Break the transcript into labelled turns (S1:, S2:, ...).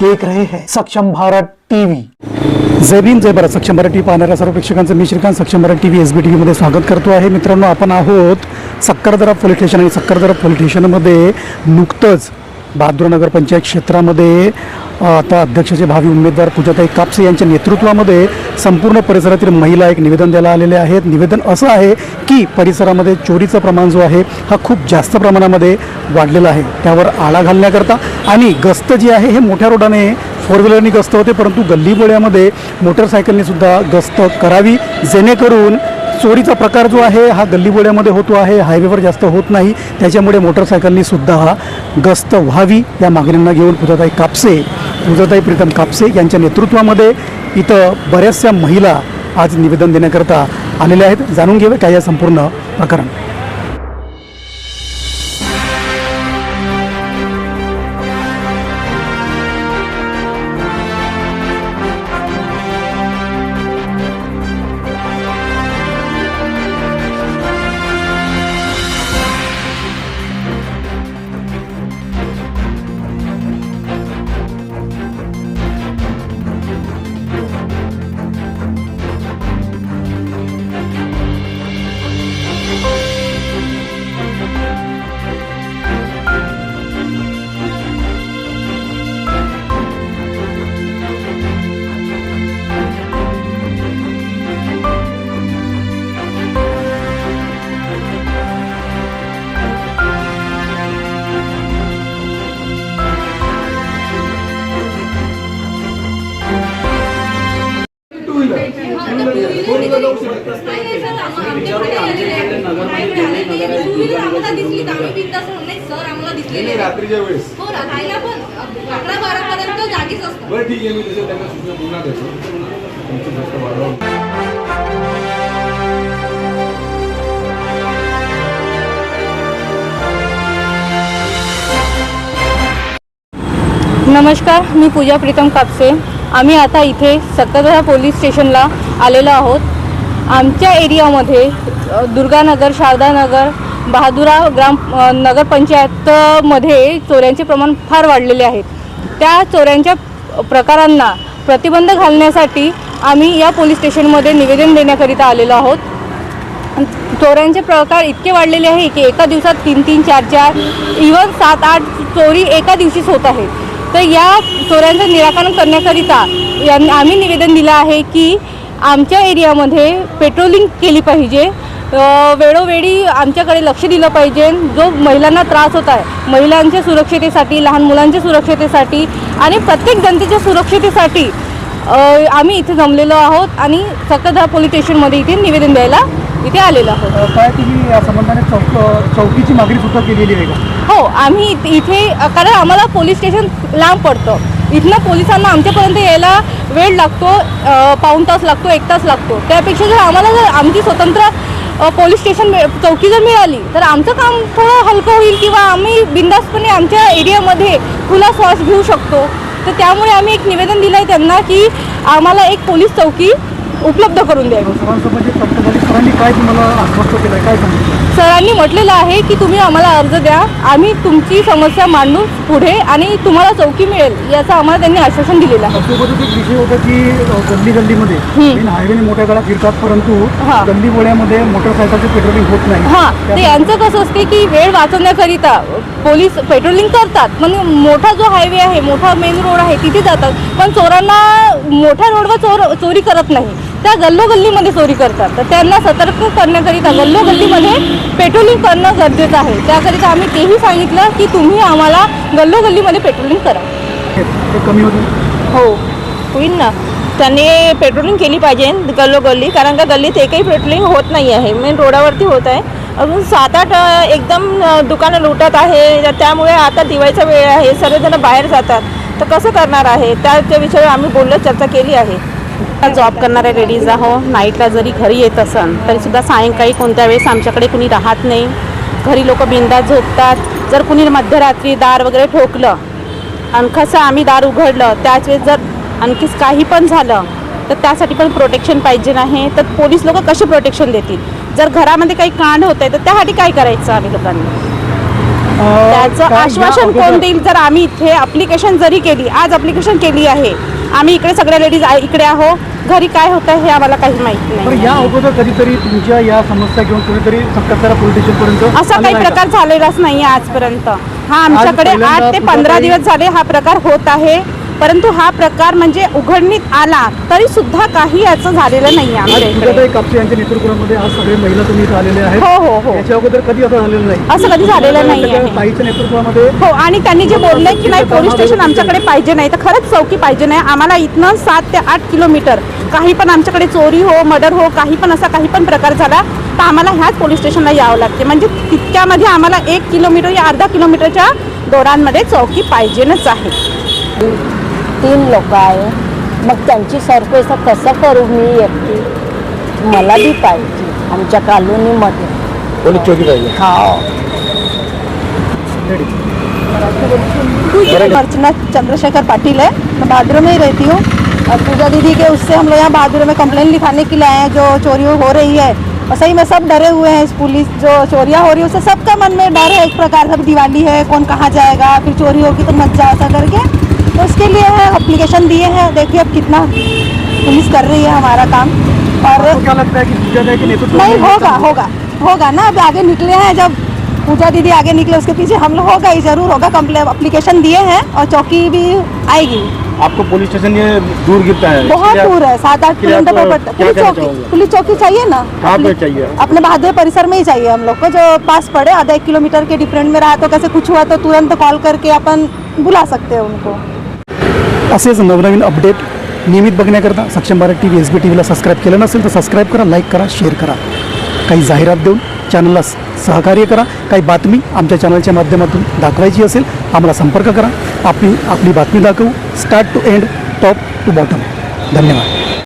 S1: देख रहे हैं। सक्षम भारत टीव्ही जय भीम जय भारत। सक्षम भारत टीव्ही पाहणाऱ्या सर्व प्रेक्षकांचं मी Shrikant Saksham Bharat TV S B T व्हीमध्ये स्वागत करतो आहे. मित्रांनो आपण आहोत सक्करदरा पोलीस स्टेशन आणि सक्करदरा पोलीस स्टेशनमध्ये नुकतंच बहादूरनगर पंचायत क्षेत्रामध्ये आता अध्यक्षाचे भावी उमेदवार पूजाताई कापसे यांच्या नेतृत्वामध्ये संपूर्ण परिसरातील महिला एक निवेदन द्यायला आलेले आहेत. निवेदन असं आहे की परिसरामध्ये चोरीचं प्रमाण जो आहे हा खूप जास्त प्रमाणामध्ये वाढलेला आहे. त्यावर आळा घालण्याकरता आणि गस्त जी आहे हे मोठ्या रोडाने फोर व्हीलरनी गस्त होते परंतु गल्लीबोळ्यामध्ये मोटरसायकलने सुद्धा गस्त करावी जेणेकरून चोरीचा प्रकार जो आहे हा गल्लीबोळ्यामध्ये होतो आहे हायवेवर जास्त होत नाही. त्याच्यामुळे मोटरसायकलनीसुद्धा हा गस्त व्हावी या मागण्यांना घेऊन पूजाताई कापसे पूजाताई प्रीतम कापसे यांच्या नेतृत्वामध्ये इथं बऱ्याचशा महिला आज निवेदन देण्याकरता आलेल्या आहेत. जाणून घेऊया काय या संपूर्ण प्रकरण.
S2: रात्रीच्या वेळेस.
S3: हो राहायला पण अकरा बारा पर्यंत जागीच असतात.
S2: बरं ठीक आहे मी तसं त्यांना सूचना पुन्हा देतो. तुमची गोष्ट वाढवा.
S4: नमस्कार मी पूजा प्रीतम कापसे. आम्ही आता इथे सक्करदरा पोलीस स्टेशनला आलेलो आहोत. आमच्या एरियामध्ये दुर्गानगर शारदानगर बहादुरा ग्राम नगरपंचायतमध्ये चोऱ्यांचे प्रमाण फार वाढलेले आहेत त्या चोऱ्यांच्या प्रकारांना प्रतिबंध घालण्यासाठी आम्ही या पोलीस स्टेशनमध्ये निवेदन देण्याकरिता आलेलो आहोत. चोऱ्यांचे प्रकार इतके वाढलेले आहे की एका दिवसात तीन तीन चार चार इवन सात आठ चोरी एका दिवशीच होत आहे. तर या चोऱ्यांचं निराकरण करण्याकरिता यां- आम्ही निवेदन दिलं आहे की आमच्या एरियामध्ये पेट्रोलिंग केली पाहिजे. वेळोवेळी आमच्याकडे लक्ष दिलं पाहिजे. जो महिलांना त्रास होत आहे महिलांच्या सुरक्षतेसाठी लहान मुलांच्या सुरक्षतेसाठी आणि प्रत्येक जनतेच्या सुरक्षतेसाठी आम्ही इथे जमलेलो आहोत आणि सक्करदरा पोलीस स्टेशनमध्ये इथे निवेदन द्यायला इथे आलेलो आहोत.
S1: काय तुम्ही या संबंधाने चौक चौकीची मागणी सुद्धा केलेली आहे
S4: हो आम्ही इथ- इथे कारण आम्हाला पोलीस स्टेशन लांब पडतं. इथनं पोलिसांना आमच्यापर्यंत यायला वेळ लागतो पाऊन पाऊण तास लागतो एक तास लागतो. त्यापेक्षा जर आम्हाला जर आमची स्वतंत्र पोलीस स्टेशन चौकी जर मिळाली तर आमचं काम थोडं हलकं होईल किंवा आम्ही बिंदासपणे आमच्या एरियामध्ये खुला श्वास घेऊ शकतो. तर त्यामुळे आम्ही एक निवेदन दिलं आहे त्यांना की आम्हाला एक पोलीस चौकी उपलब्ध करून द्यावी.
S1: सरांसोबत काय तुम्हाला आश्वस्त केलं काय सांगितलं?
S4: सरांनी म्हटलेलं आहे की तुम्ही आम्हाला अर्ज द्या. आम्ही तुमची समस्या मांडू पुढे आणि तुम्हाला चौकी मिळेल याचं आम्हाला त्यांनी आश्वासन दिलेलं आहे.
S1: सोबतच एक विषय होता की गल्ली गल्लीमध्ये मेन हायवेने मोठ्या गाड्या फिरतात परंतु
S4: हा.
S1: गल्ली बोळ्यामध्ये मोटरसायकलचे पेट्रोलिंग होत नाही.
S4: हां. ते यांचं कसं असते की वेळ वाचवण्याकरिता पोलीस पेट्रोलिंग करतात. पण मोठा जो हायवे आहे मोठा मेन रोड आहे तिथे जातात. पण चोरांना मोठ्या रोडवर चोर चोरी करत नाही. त्या गल्लोगल्लीमध्ये चोरी करतात. तर त्यांना सतर्क करण्याकरिता गल्लोगल्लीमध्ये पेट्रोलिंग करणं गरजेचं आहे. त्याकरिता आम्ही तेही सांगितलं की तुम्ही आम्हाला गल्लोगल्लीमध्ये पेट्रोलिंग करा.
S1: ते कमी होते
S5: हो. होईल ना. त्यांनी पेट्रोलिंग केली पाहिजे गल्लोगल्ली कारण का गल्लीत एकही पेट्रोलिंग होत नाही आहे. मेन रोडावरती होत आहे. अजून सात आठ एकदम दुकानं लुटत आहे. त्यामुळे आता दिवाळीचा वेळ आहे. सर्वजण बाहेर जातात. तर कसं करणार आहे? त्याच्या विषयी आम्ही बोललो चर्चा केली आहे.
S6: जॉब करणाऱ्या लेडीज आहो नाईटला जरी घरी येत असन तरीसुद्धा सायंकाळी कोणत्या वेळेस आमच्याकडे कुणी राहत नाही. घरी लोक बिंदात झोपतात. जर कुणी मध्यरात्री दार वगैरे ठोकलं आणि कसं आम्ही दार उघडलं त्याच वेळेस जर आणखीच काही पण झालं तर त्यासाठी पण प्रोटेक्शन पाहिजे नाही. तर पोलीस लोक कसे प्रोटेक्शन देतील? जर घरामध्ये काही कांड होत आहे तर त्यासाठी काय करायचं आम्ही लोकांनी? त्याचं आश्वासन कोण देईल? जर आम्ही इथे अप्लिकेशन जरी केली आज अप्लिकेशन केली आहे आम्ही इकडे सगळ्या लेडीज इकडे आहो घरी काय होतं हे आम्हाला काही माहीत नाही.
S1: या अगोदर कधीतरी तुमच्या या समस्या घेऊन कुणीतरी पोलीस
S6: असा काही? प्रकार झालेलाच नाही आजपर्यंत. हा आमच्याकडे
S1: पहिल्यांदा
S6: आठ ते पंधरा दिवस झाले हा प्रकार होत आहे. परंतु हा प्रकार म्हणजे उघडणीत आला तरी सुद्धा काही याचं झालेलं नाही
S1: आज
S6: आमच्या इकडे
S1: पूजाताई कापसे यांच्या नेतृत्वामध्ये आज सगळे महिला तुम्ही इथे आलेले आहेत.
S6: हो हो हो.
S1: याच्या अगोदर कधी असं झालेलं नाही?
S6: असं कधी झालेलं नाही आहे.
S1: ताईच्या नेतृत्वामध्ये
S6: हो आणि त्यांनी जे बोलले की नाही पोलीस स्टेशन आमच्याकडे पाहिजे नाही तर खरंच चौकी पाहिजे नाही. आम्हाला इथनं सात ते आठ किलोमीटर काही पण आमच्याकडे चोरी हो मर्डर हो काही पण असा काही पण प्रकार झाला तर आम्हाला ह्याच पोलीस स्टेशनला यावं लागते. म्हणजे तितक्यामध्ये आम्हाला एक किलोमीटर या अर्धा किलोमीटरच्या दौरांमध्ये चौकी पाहिजेनच आहे.
S7: तीन लोक आहे. मग त्यांची सरपेसा कसं करू मी एकटी? मला बी पाहिजे. आमच्या कॉलोनीमध्ये.
S2: पोलीस चौकी पाहिजे
S7: हा.
S3: अर्चना चंद्रशेखर पाटिल है मैं बहादुर में ही रहती हूँ. और पूजा दीदी के उससे हम लोग यहाँ बहादुर में कंप्लेन लिखाने के लिए आए हैं जो चोरी हो रही है। और सही में सब डरे हुए हैं इस पुलिस जो चोरियाँ हो रही है उससे सबका मन में डर है एक प्रकार का दिवाली है कौन कहाँ जाएगा फिर चोरी होगी तो मत जाओ ऐसा करके। तो उसके लिए है अप्लीकेशन दिए हैं। देखिए अब कितना पुलिस कर रही है हमारा काम। और
S1: क्या लगता है कि पूजाताई के नेतृत्व
S3: नहीं होगा होगा होगा ना। अब आगे निकले हैं जब पूजा दीदी आगे निकले उसके पीछे हम लोग होगा ही ज़रूर होगा। कंप्लेन अप्लीकेशन दिए हैं और चौकी भी आएगी।
S2: आपको पुलिस स्टेशन ये दूर गिरता है
S3: बहुत दूर है सात आठ किलोमीटर पर पड़ता है। पुलिस चौकी पुलिस चौकी चाहिए ना?
S2: कहाँ पे चाहिए?
S3: अपने बहादुर परिसर में ही चाहिए हम लोग को जो पास पड़े आधा एक किलोमीटर के डिफरेंट में रहा तो कैसे कुछ हुआ तो तुरंत कॉल करके अपन बुला सकते हैं उनको।
S1: असेच नवनवीन अपडेट नियमित बघण्याकरता Saksham Bharat T V S B T व्हीला subscribe केलं नसेल तर सबस्क्राईब करा लाईक करा शेअर करा. काही जाहिरात देऊन चॅनलला सहकार्य करा. काही बातमी आमच्या चॅनलच्या माध्यमातून दाखवायची असेल आम्हाला संपर्क करा. आपली आपली बातमी दाखवू. Start to end top to bottom धन्यवाद.